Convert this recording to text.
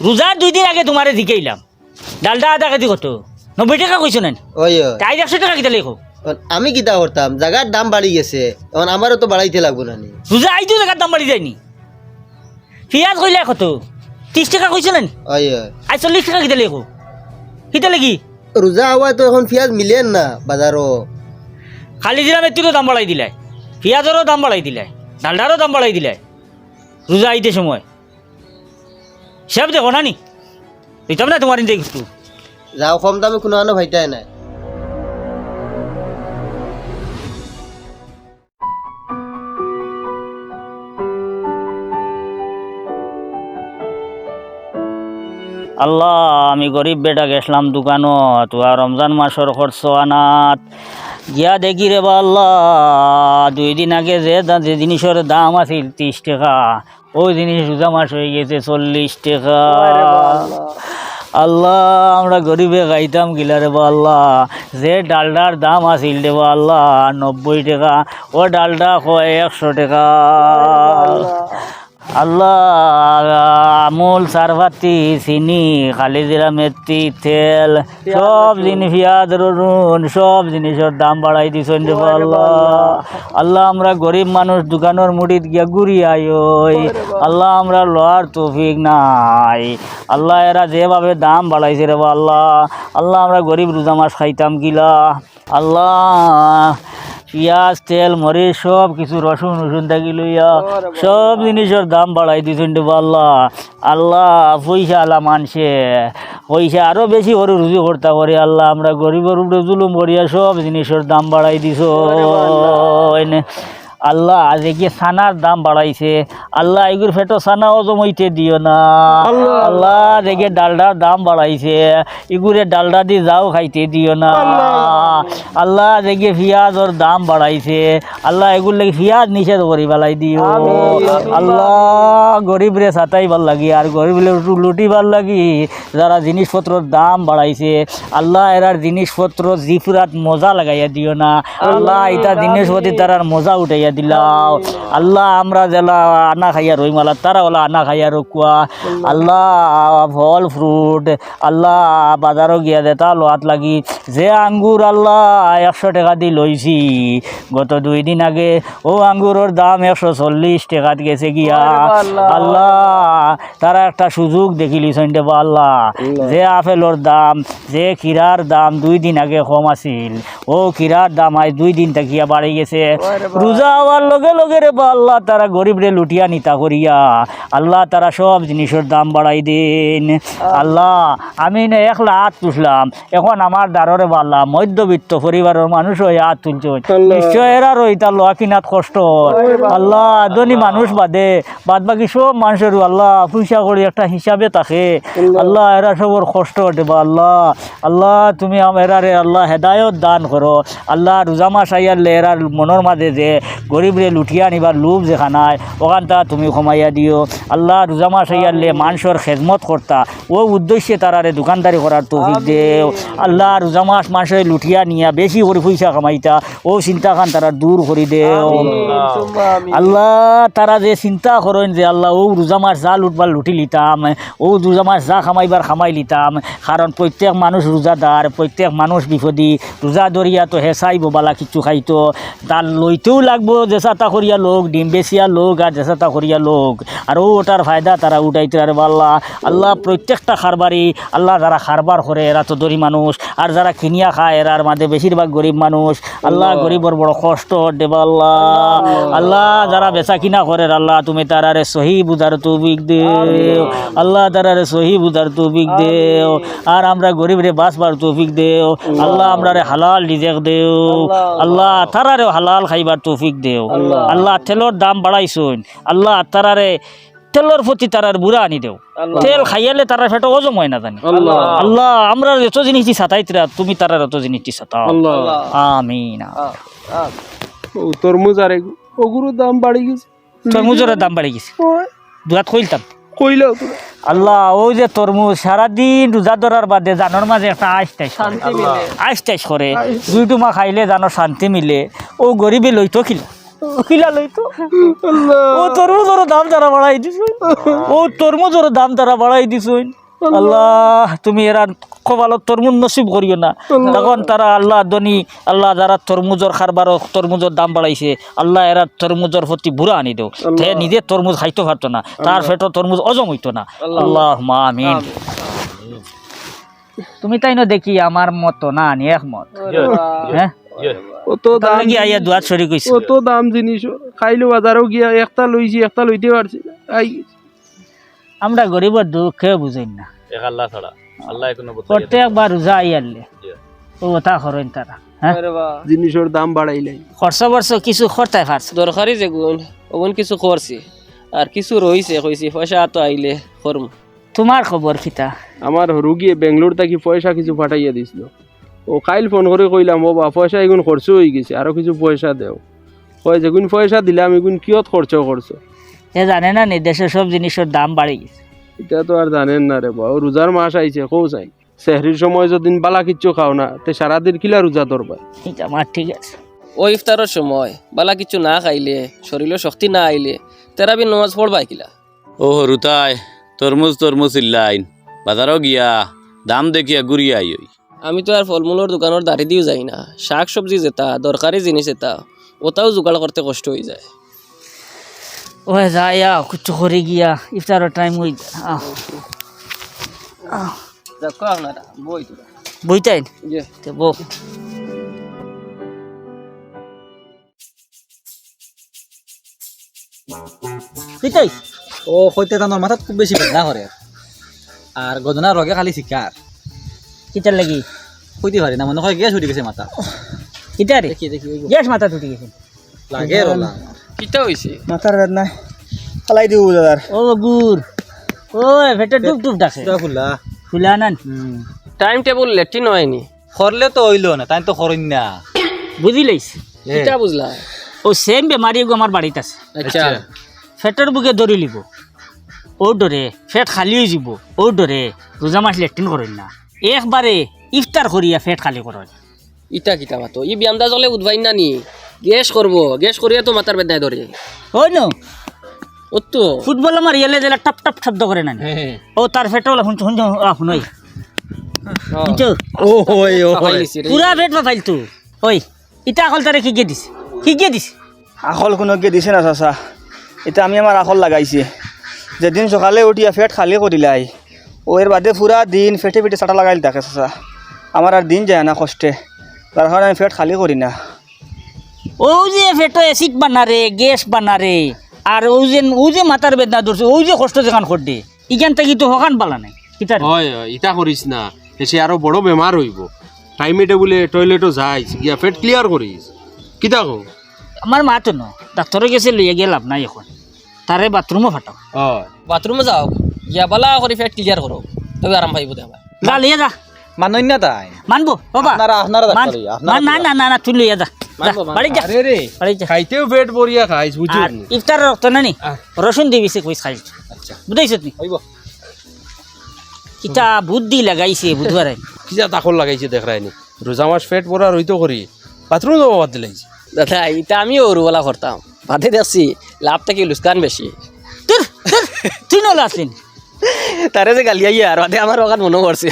রোজার দুই দিন আগে তোমারে জিকাইলাম ডালটা আধা কেজি কত? নব্বই টাকা কইছো না? ওই তাই একশো টাকা কিতা লেখো আমি কিতা করতাম জায়গার দাম বাড়ি গেছে। এখন আমারও তো বাড়াইতে লাগবো না নি রোজা আইতো জায়গার দাম বাড়ি যায়নি পেঁয়াজ কইলে কত? ত্রিশ টাকা কইছো না? ওই আই চল্লিশ টাকা কিতা লেখো কিতা লেগি রোজা হওয়া তো এখন পেঁয়াজ মিলেন না বাজারও খালি দিলাম একটু দাম বাড়াই দিলাই পেঁয়াজেরও দাম বাড়াই দিলাই ডালডারও দাম বাড়াই দিলাই রোজা আইতে সময়। সব দেখো নানি। দিতাম না তোমার একটু যাও কম দামে কোনো আনো ভাইটাই নাই। আল্লাহ আমি গরিব বেটা গেছিলাম দোকানত আর রমজান মাসের খরচ আনাত। গিয়া দেখি রে বা আল্লাহ দুই দিন আগে যে যে জিনিসের দাম আছিল ত্রিশ টাকা ওই জিনিস রোজা মাস হয়ে গেছে চল্লিশ টাকা। আল্লাহ আমরা গরিবে খাইতাম গিলা রে বা আল্লাহ যে ডালডার দাম আছিল রে আল্লাহ নব্বই টাকা ও ডালডা কয় একশো টাকা। আল্লাহ, আমুল সারভাতি চিনি খালি জিরা মেথি তেল, সব জিনিস পেঁয়াজ, রসুন, সব জিনিসের দাম বাড়াই দিছেন আল্লাহ। আল্লাহ, আমরা গরিব মানুষ, দোকানের মুড়িত গিয়া ঘুরি আই আল্লাহ, আমরা লোয়ার তৌফিক নাই। আল্লাহ, এরা যেভাবে দাম বাড়াইছে রে আল্লাহ। আল্লাহ, আমরা গরিব রোজা মাস খাইতাম গিলা। আল্লাহ পিঁয়াজ তেল মরিচ সব কিছু রসুন রসুন থাকি লইয়া সব জিনিসের দাম বাড়াই দিছেন রে আল্লাহ আল্লাহ পয়সা আলা মানছে। পয়সা আরও বেশি করে রুজু করতে পারি আল্লাহ। আমরা গরিবের উপরে জুলুম করিয়া সব জিনিসের দাম বাড়াই দিছ। আল্লাহ। আজ কি সানার দাম বাড়াইছে। আল্লাহ এগুর ফেটো সানাও জমাইতে দিও না। আল্লাহ। দেখে ডালডার দাম বাড়াইছে। এগুরে ডালডা দিয়ে যাও খাইতে দিও না। আল্লাহ দেখে পিঁয়াজর দাম বাড়াইছে। আল্লাহ এগুর লাগে পিঁয়াজ নিষেধ করি পেলাই দিও। আল্লাহ গরিব রে সাতাই ভালো লাগি আর গরিব লুটি ভালো লাগি যারা জিনিসপত্রর দাম বাড়াইছে। আল্লাহ এরার জিনিসপত্র জিফুরাত মজা লাগাইয়া দিও না। আল্লাহ এটা জিনিসপত্র তারার মজা উঠাইয়া দিলাও। আল্লাহ আমরা জেলা আনা খাইয়া রইমালা তারা ওলা আনা খাইয়া রকুয়া। আল্লাহ ফল ফ্রুট আল্লাহ বাজারও গিয়া দেতা লোহাত লাগি। যে আঙ্গুর আল্লাহ একশো টাকা দি লইছি। গত দুই দিন আগে ও আঙ্গুরের দাম একশো চল্লিশ টাকাত গেছে গিয়া। আল্লাহ। তারা একটা সুযোগ দেখিলি সন্ডে বা আল্লাহ। যে আপেলর দাম যে কিরার দাম দুই দিন আগে কম আছিল ও কিরার দাম আজ দুই দিন থাকিয়া বাড়ি গেছে। রোজা হওয়ার লগে লগে রে বা আল্লাহ তারা গরিব রে লুটিয়া নিতা করিয়া আল্লাহ তারা সব জিনিসের দাম বাড়াই দিন। আল্লাহ। আমি না একলা হাত তুললাম এখন আমার দ্বাররে বাল্লা মধ্যবিত্ত পরিবারের মানুষ হয়ে হাত তুলছে নিশ্চয় এরা রইতা লোয়া কিনাত কষ্ট আল্লাহ ধনী মানুষ বাদে বাদ বাকি সব মানুষের আল্লাহ পয়সা করে একটা হিসাবে থাকে। আল্লাহ। এরা সবর কষ্ট দেবা আল্লাহ। আল্লাহ তুমি এরারে আল্লাহ হেদায়ত দান করো। আল্লাহ রোজামা সাইয়ারলে এরার মনের মাঝে যে গরিবরে লুঠিয়া নিবার লোভ যেখানায় ওখানটা তুমি কমাইয়া দিও। আল্লাহ রোজামা সাইয়ারলে মানুষের খেদমত করতা। ও উদ্দেশ্যে তারারে দোকানদারি করার তৌফিক দেও। আল্লাহ রোজা মাস মানুষের লুঠিয়া নিয়া বেশি করে পয়সা কামাইতা। ও চিন্তা খান তারা দূর করে দেও। আল্লাহ তারা যে চিন্তা করেন যে আল্লাহ ও রোজা মাস যা লুটবার লুটি লিতাম ও রোজা মাস যা খামাইবার খামাই লিতাম কারণ প্রত্যেক মানুষ রোজাদার প্রত্যেক মানুষ বিপদী। রোজা দরিয়া তো হেসাই বালা কিছু খাইতো। তার লইতেও লাগবো জেসাতা করিয়া লোক ডিম বেচিয়া লোক আর জেসাতা করিয়া লোক। আর ও ওটার ফায়দা তারা উঠাইতে আর আল্লাহ। আল্লাহ প্রত্যেকটা খারবারই আল্লাহ যারা খারবার করে এরা তো দরি মানুষ। আর যারা কিনিয়া খায় এরার মাঝে বেশিরভাগ গরিব মানুষ। আল্লাহ গরিবর বড় কষ্ট দেবা আল্লাহ। আল্লাহ। যারা বেচা কিনা করে আল্লাহ তুমি তারারে সহি বুঝার তৌফিক দেও। আল্লাহ। তারারে সহি বুঝার তৌফিক দেও। আর আমরা গরিবরে বাঁচবার তৌফিক দেও। আল্লাহ। আমরারে হালাল রিজেক দেও। আল্লাহ। তারারে হালাল খাইবার তৌফিক দেও। আল্লাহ। তেলর দাম বাড়াইছুন আল্লাহ তারারে তেলর প্রতি তারার বুড়া আনি দেও। তেল খাইয়ালে তারা সেটা অজম হয় না জানি। আল্লাহ। আমরা যত জিনিসটি সাতাইতরা তুমি তারার অত জিনিসটি সাতাও আমিন তরমুজ আর ওগুলোর দাম বাড়ি গেছে। তরমুজের দাম বাড়ি গেছে। দুয়াত কইলতাম। আল্লাহ ওই যে তরমুজ সারাদিন রোজা ধরার বাদে জানোর মাঝে একটা আইস টাইস আইস টাইস করে। দুই টুমা খাইলে জানো শান্তি মিলে। ও গরিবে লইতো খিলা কিলা লইতো ও তরমুজের দাম তারা বাড়াই দিছুন। ও তরমুজের দাম তারা বাড়াই দিছুন। আল্লাহ। তুমি এরা কপালত তরমুজ নসিব করিও না। তখন তারা আল্লাহ দনি আল্লাহ যারা তরমুজর খারবার তরমুজর দাম বাড়াইছে আল্লাহ এরা তরমুজর প্রতি বুড়া আনি দেও। তে নিজে তরমুজ খাইতে পারতো না। তার ফেটো তরমুজ অজম হইতো না। আল্লাহ। মা আমিন। তুমি তাই না দেখি আমার মতো না আনি একমত হ্যাঁ? কত দাম কি আইয়া সরি কইছে। কত দাম জিনিস খাইলো বাজারও গিয়া একটা লইছি একটা লইতে পারছি আই। আমরা গরিবের দুঃখে বুঝেন না। আল্লাহ ছাড়া। আল্লাহ কোনো প্রত্যেকবার রোজা আইয়ালে ও কথা করেন তারা হ্যাঁ? জিনিসের দাম বাড়াইলাই খরচ বর্ষ কিছু খরচায় ফারছে। দরকারি যেগুন ওগুন কিছু করছি। আর কিছু রইছে কইছি পয়সা তো আইলে করম। তোমার খবর কিতা আমার রুগিয়ে বেঙ্গলোর থাকি পয়সা কিছু পাঠাইয়া দিছিল। ও কাইল ফোন করে কইলাম ও বা পয়সা এগুন খরচ হয়ে গেছে আরও কিছু পয়সা দেও। কয় যেগুন পয়সা দিলাম এগুন কিয়ত খরচ করছ? এ জানে না নি দেশের সব জিনিসের দাম বাড়ি গেছে। এটা তো আর জানেন না রে বা ও রোজার মাস আইছে কৌ চাই সেহরির সময় যদি বালা কিচ্ছু খাও না তে সারাদিন কিলা রোজা ধরবা? এটা আমার ঠিক আছে। ও ইফতারের সময় বালা কিছু না খাইলে শরীরে শক্তি না আইলে তেরাবি নমাজ পড়বাই কিলা? ও হরুতাই তরমুজ তরমুজ ইল্লাইন বাজারও গিয়া দাম দেখিয়া ঘুরিয়া আই আমি তো আর ফলমূলের দোকানের দাঁড়ি দিও যাই না। শাক সবজি যেটা দরকারি জিনিস এটা ওটাও জোগাড় করতে কষ্ট হয়ে যায়। ও যাইয়া কুচ্ছু করে গিয়া ইফতারের টাইম হই দেখো আপনারা বই বইতাই বউ ও সৈতে তানোর মাথাত খুব বেশি বেদনা করে আর গদনা রগে খালি শিকার কিতার লাগি? সৈতে পারি না মনে হয় গেছ উঠি গেছে মাথা। কিতা রে দেখি দেখি গ্যাস মাথা টুটি গেছে। লাগে রলা কিটা হয়েছে মাথার বেদনা। খালাই দিব দাদার ও গুর ও ভেটে ডুব ডুব ডাকে ফুলা ফুলা নান টাইম টেবল লেট্রিন হয়নি করলে তো হইল না তাই তো করইন না বুঝি লইস কিটা বুঝলা ও সেম বেমারি গো আমার বাড়িতে আছে। আচ্ছা। ফেটের বুকে ধরি লিব। ও ডরে ফেট খালি হয়ে যাব। ও ডরে রোজা মাস লেট্রিন করেন না। একবারে ইফতার করিয়া ফেট খালি করেন ইটা কিটা মাতো ই বিয়ামদা জলে উঠবাই না নি? গ্যাস করব গ্যাস করিয়া তো মাথার বেদনায় ধরে ওই ন ও তো ফুটবল আমার ইয়েলে দিলে টপ টপ শব্দ করে না ও তার ফেটও শুনছ শুনছ শুনই শুনছ? ও ওই ও। পুরা ফেট ফাইলতো ওই ইটা আকল তারে শিকিয়ে দিছে? শিকিয়ে দিছে? আখল কোনোকে দিছে না চাচা। এটা আমি আমার আখল লাগাইছি। যেদিন সকালে উঠিয়া ফেট খালি করিলাই ও এর বাদে পুরা দিন ফেটে ফেটে চাটা লাগাইল থাকে চাচা। আমার আর দিন যায় না কষ্টে। তার কারণে আমি ফেট খালি করি না। ও যে ফেটো অ্যাসিড বানারে গ্যাস বানারে আর ও যে ও যে মাথার বেদনা ধরছে ও যে কষ্ট যেখান করতে ইখান থেকে তো হকান পালা নাই কিতার হয় হয়, ইটা করিস না সে আরও বড় বেমার হইব। টাইমে টেবুলে টয়লেটও যাইস গিয়া পেট ক্লিয়ার করিস। কিতা কো আমার মা তো ন ডাক্তারে গেছে লইয়া গিয়ে লাভ নাই এখন। তারে বাথরুমও ফাটাও। হয়। বাথরুমে যাও। গিয়া বালা করে ফেট ক্লিয়ার করো। তবে আরাম পাইব দেখা যা লইয়া যা। মানই না তাই? মানবো বাবা। আপনারা আপনারা মান ডাক্তার আপনারা না না না না তুই লইয়া যা। যা, বাড়ি যা। আরে রে বাড়ি যা। খাইতেও পেট ভরিয়া খাইস আর ইফতার রক্ত না নি রসুন দি বেশি কইস খাইছ আচ্ছা। বুঝাইছ নি? হইব কিতা বুদ্ধি লাগাইছে বুধবারে। তাকল লাগাইছে দেখ রায়নি রোজা মাস পেট ভরা রইতো করি। বাথরুম যাব বাদ দিলাইছে। দাদা ইটা আমিও ওরুওয়ালা করতাম। বাদে দেখছি লাভ থেকে লুস্কান বেশি? তুই নলা আসলেন তারে যে গালিয়াই আর আমার অগান মনে করছে